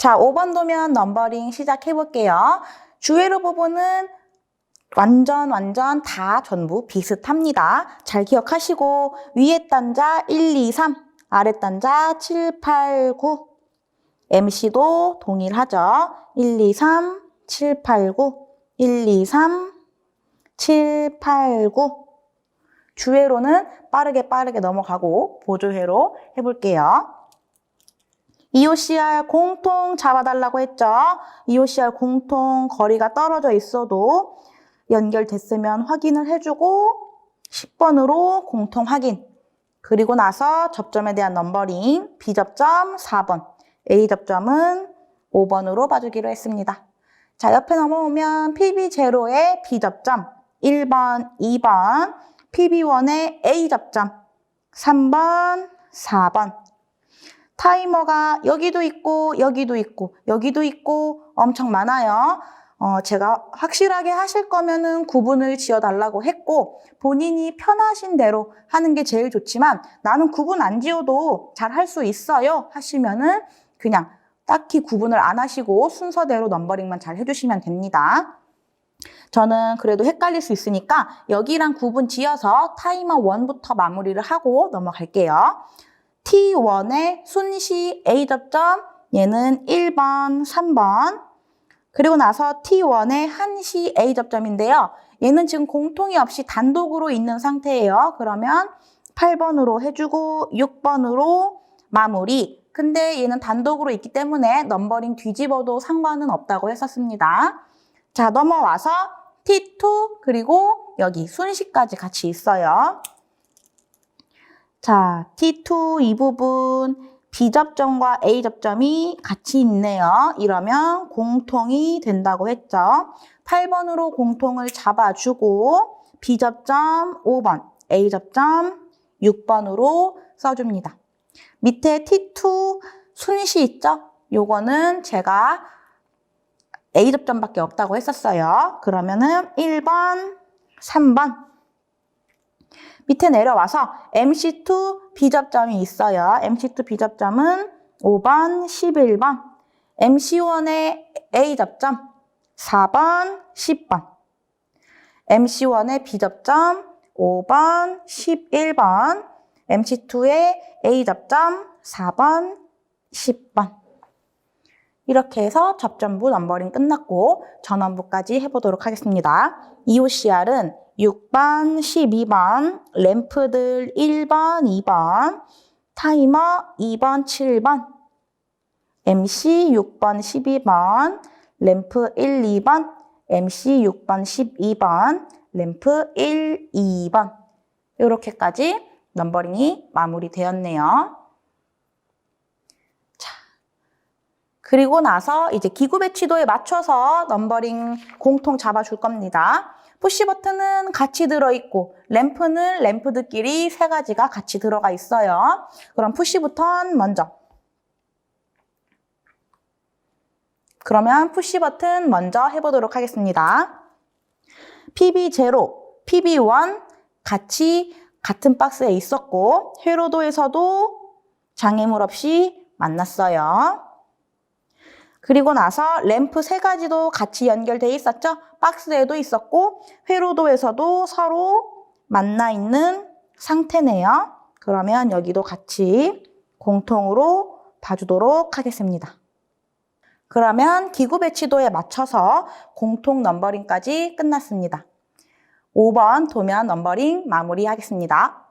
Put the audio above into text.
자, 5번 도면 넘버링 시작해 볼게요. 주회로 부분은 완전 완전 다 전부 비슷합니다. 잘 기억하시고 위에 단자 1, 2, 3, 아래 단자 7, 8, 9 MC도 동일하죠. 1, 2, 3, 7, 8, 9 1, 2, 3, 7, 8, 9 주회로는 빠르게 빠르게 넘어가고 보조회로 해볼게요. EOCR 공통 잡아달라고 했죠. EOCR 공통 거리가 떨어져 있어도 연결됐으면 확인을 해주고 10번으로 공통 확인. 그리고 나서 접점에 대한 넘버링 B접점 4번, A접점은 5번으로 봐주기로 했습니다. 자, 옆에 넘어오면 PB0의 B접점 1번, 2번, PB1의 A접점 3번, 4번. 타이머가 여기도 있고 여기도 있고 여기도 있고 엄청 많아요. 어, 제가 확실하게 하실 거면은 구분을 지어 달라고 했고 본인이 편하신 대로 하는 게 제일 좋지만 나는 구분 안 지어도 잘 할 수 있어요 하시면은 그냥 딱히 구분을 안 하시고 순서대로 넘버링만 잘 해주시면 됩니다. 저는 그래도 헷갈릴 수 있으니까 여기랑 구분 지어서 타이머 1부터 마무리를 하고 넘어갈게요. T1의 순시 A접점 얘는 1번, 3번 그리고 나서 T1의 한시 A접점인데요. 얘는 지금 공통이 없이 단독으로 있는 상태예요. 그러면 8번으로 해주고 6번으로 마무리 근데 얘는 단독으로 있기 때문에 넘버링 뒤집어도 상관은 없다고 했었습니다. 자 넘어와서 T2 그리고 여기 순시까지 같이 있어요. 자, T2 이 부분 B접점과 A접점이 같이 있네요. 이러면 공통이 된다고 했죠. 8번으로 공통을 잡아주고 B접점 5번, A접점 6번으로 써줍니다. 밑에 T2 순시 있죠? 요거는 제가 A접점밖에 없다고 했었어요. 그러면은 1번, 3번 밑에 내려와서 MC2 B접점이 있어요. MC2 B접점은 5번, 11번. MC1의 A접점 4번, 10번. MC1의 B접점 5번, 11번. MC2의 A접점 4번, 10번. 이렇게 해서 접점부 넘버링 끝났고 전원부까지 해보도록 하겠습니다. EOCR은 6번, 12번, 램프들 1번, 2번, 타이머 2번, 7번, MC 6번, 12번, 램프 1, 2번, MC 6번, 12번, 램프 1, 2번 이렇게까지 넘버링이 마무리되었네요. 그리고 나서 이제 기구 배치도에 맞춰서 넘버링 공통 잡아줄 겁니다. 푸시 버튼은 같이 들어있고 램프는 램프들끼리 세 가지가 같이 들어가 있어요. 그럼 푸시 버튼 먼저. 그러면 푸시 버튼 먼저 해보도록 하겠습니다. PB0, PB1 같이 같은 박스에 있었고 회로도에서도 장애물 없이 만났어요. 그리고 나서 램프 세 가지도 같이 연결돼 있었죠. 박스에도 있었고 회로도에서도 서로 만나 있는 상태네요. 그러면 여기도 같이 공통으로 봐주도록 하겠습니다. 그러면 기구 배치도에 맞춰서 공통 넘버링까지 끝났습니다. 5번 도면 넘버링 마무리하겠습니다.